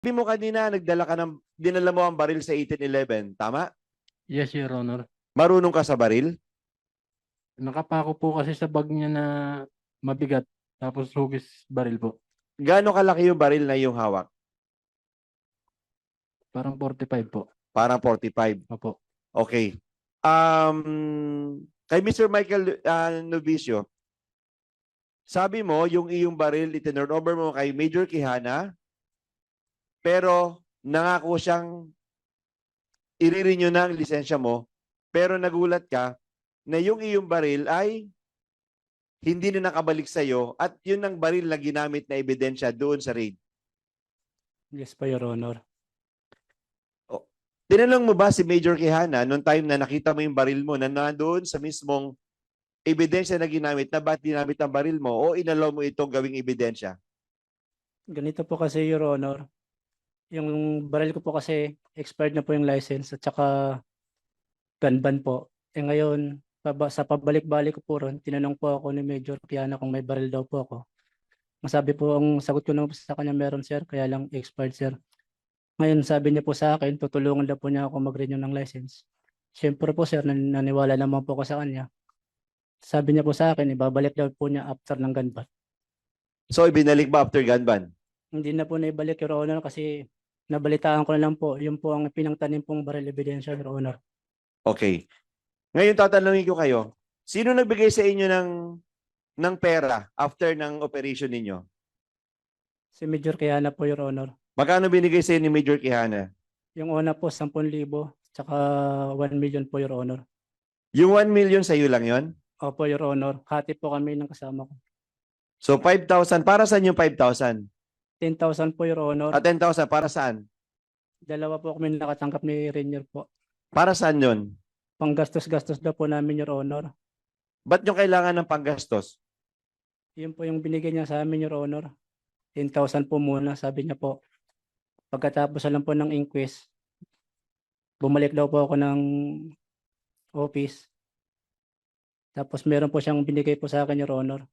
Sabi mo kanina, nagdala ka ng, dinala mo ang baril sa 1811, tama? Yes, Your Honor. Marunong ka sa baril? Nakapako po kasi sa bag niya na mabigat. Tapos hugis baril po. Gaano kalaki yung baril na iyong hawak? Parang 45 po. Parang 45. Opo. Okay. Um, kay Mr. Michael uh, Novicio, sabi mo, yung iyong baril, itinurn over mo kay Major Quijana, pero nangako siyang i-renew na ang lisensya mo, pero nagulat ka na yung iyong baril ay hindi na nakabalik sa iyo at yun ang baril na ginamit na ebidensya doon sa raid. Yes po, Your Honor. Tinanong mo ba si Major Quijana noong time na nakita mo yung baril mo na nandoon sa mismong ebidensya na ginamit na ba't ginamit ang baril mo o inalaw mo itong gawing ebidensya? Ganito po kasi, Your Honor. Yung baril ko po kasi expired na po yung license at saka gun ban po. Eh ngayon, paba, sa pabalik-balik ko po ron, tinanong po ako ni Major Kiana kung may baril daw po ako. Masabi po, ang sagot ko po sa kanya meron sir, kaya lang expired sir. Ngayon sabi niya po sa akin, tutulungan daw po niya ako mag-renew ng license. Siyempre po sir, nan- naniwala naman po ako sa kanya. Sabi niya po sa akin, ibabalik daw po niya after ng gun ban. So ibinalik ba after gun ban? Hindi na po naibalik, Your Honor, kasi nabalitaan ko na lang po, yun po ang pinangtanim pong baril ebidensya, Your Honor. Okay. Ngayon tatanungin ko kayo, sino nagbigay sa inyo ng ng pera after ng operation ninyo? Si Major Kiana po, Your Honor. Magkano binigay sa inyo ni Major Quijana? Yung una po, 10,000, tsaka 1 million po, Your Honor. Yung 1 million sa iyo lang yon? Opo, Your Honor. Hati po kami ng kasama ko. So 5,000, para saan yung 5,000? 10,000 po, Your Honor. At 10,000, para saan? Dalawa po kami nakatanggap ni Rainier po. Para saan yun? Panggastos-gastos daw po namin, Your Honor. Ba't nyo kailangan ng panggastos? Yun po yung binigay niya sa amin, Your Honor. 10,000 po muna, sabi niya po. Pagkatapos na lang po ng inquest, bumalik daw po ako ng office. Tapos meron po siyang binigay po sa akin, Your Honor.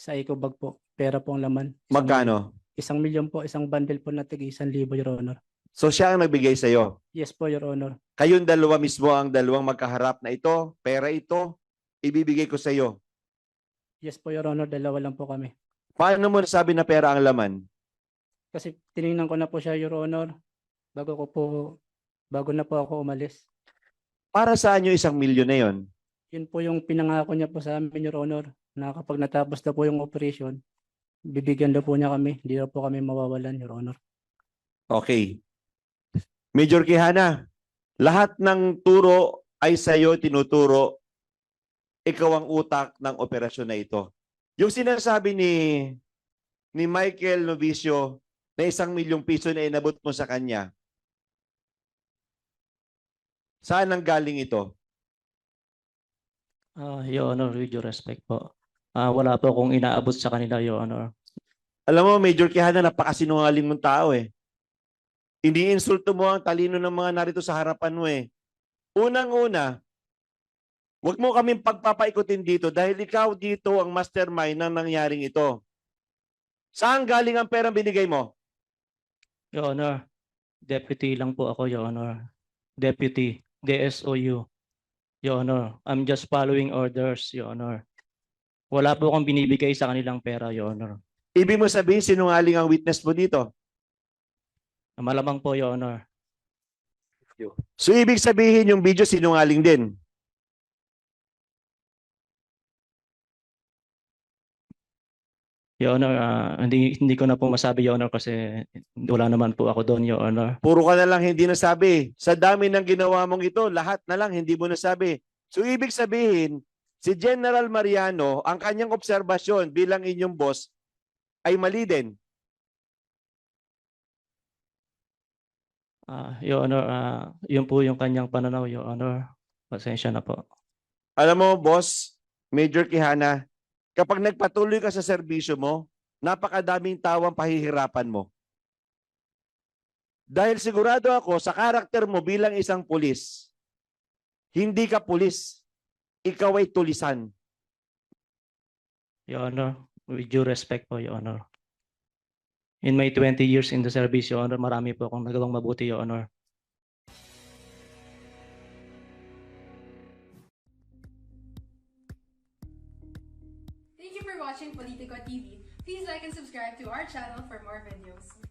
Sa eco bag po. Pera po ang laman. Isang- Magkano? Isang milyon po, isang bundle po na tig isang libo, Your Honor. So siya ang nagbigay sa iyo. Yes po, Your Honor. Kayong dalawa mismo ang dalawang magkaharap na ito, pera ito, ibibigay ko sa iyo. Yes po, Your Honor. Dalawa lang po kami. Paano mo nasabi na pera ang laman? Kasi tiningnan ko na po siya, Your Honor. Bago ko po, bago na po ako umalis. Para saan yung isang milyon na yon? Yun po yung pinangako niya po sa amin, Your Honor, na kapag natapos na po yung operation, bibigyan daw po niya kami. Hindi daw po kami mawawalan, Your Honor. Okay. Major Quijana, lahat ng turo ay sa iyo tinuturo. Ikaw ang utak ng operasyon na ito. Yung sinasabi ni ni Michael Novicio na isang milyong piso na inabot mo sa kanya, saan ang galing ito? Ah, Your Honor, with your respect po. Ah, wala po akong inaabot sa kanila, Your Honor. Alam mo, Major Quijana, napakasinungaling mong tao eh. Iniinsulto mo ang talino ng mga narito sa harapan mo eh. Unang-una, huwag mo kaming pagpapaikutin dito dahil ikaw dito ang mastermind ng nangyaring ito. Saan galing ang perang binigay mo? Your Honor, deputy lang po ako, Your Honor. Deputy, DSOU. Your Honor, I'm just following orders, Your Honor. Wala po akong binibigay sa kanilang pera, Your Honor. Ibig mo sabihin sinungaling ang witness mo dito. Malamang po, Your Honor. So ibig sabihin yung video sinungaling din. Your Honor, ah, hindi, hindi ko na po masabi, Your Honor, kasi wala naman po ako doon, Your Honor. Puro ka na lang hindi nasabi. Sa dami ng ginawa mong ito, lahat na lang hindi mo nasabi. So ibig sabihin, si General Mariano, ang kanyang obserbasyon bilang inyong boss ay mali din. Ah, Your Honor, ah, yun po yung kanyang pananaw, Your Honor. Pasensya na po. Alam mo, boss, Major Quijana, kapag nagpatuloy ka sa serbisyo mo, napakadaming tao ang pahihirapan mo. Dahil sigurado ako sa karakter mo bilang isang pulis, hindi ka pulis, ikaw ay tulisan. Your Honor, with due respect po, Your Honor. In my 20 years in the service, Your Honor, marami po akong nagawang mabuti, Your Honor. Thank you for watching Politico TV. Please like and subscribe to our channel for more videos.